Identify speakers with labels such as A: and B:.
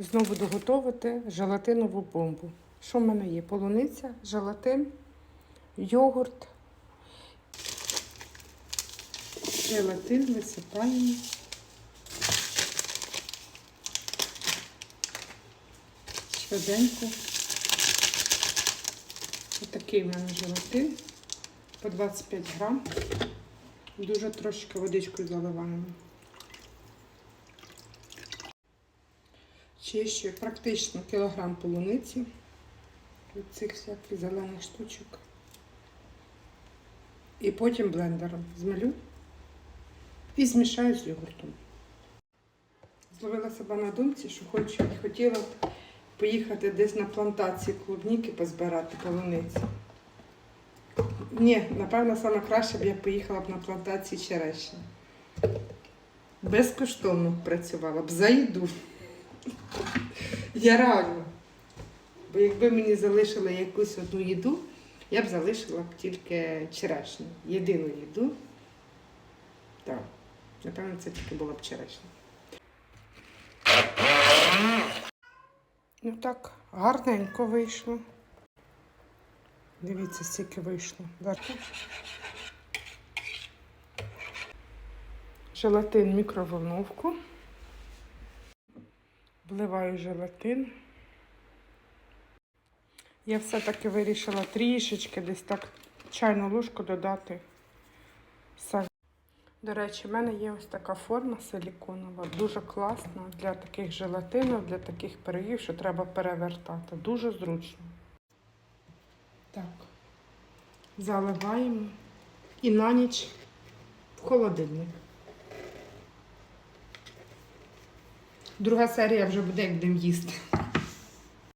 A: Знову буду готувати желатинову бомбу. Що в мене є? Полуниця, желатин, йогурт. Желатин висипаємо. Швиденько. Отакий в мене желатин по 25 грам. Дуже трошки водичкою заливаємо. Чищу практично кілограм полуниці від цих всяких зелених штучок. І потім блендером змелю і змішаю з йогуртом. Зловила себе на думці, що хочу, хотіла б поїхати десь на плантації клубніки позбирати полуниці. Ні, напевно, саме краще б я поїхала б на плантації черешні. Безкоштовно працювала б за їду. Я реально. Бо якби мені залишили якусь одну їду, я б залишила б тільки черешню. Єдину їду. Так. Напевно, це тільки була б черешня. Ну так, гарненько вийшло. Дивіться, скільки вийшло. Желатин мікроволновку. Вливаю желатин. Я все-таки вирішила трішечки десь так чайну ложку додати. До речі, в мене є ось така форма силіконова, дуже класна для таких желатинів, для таких пирогів, що треба перевертати. Дуже зручно. Так, заливаємо і на ніч в холодильник. Друга серія вже буде, як будемо їсти.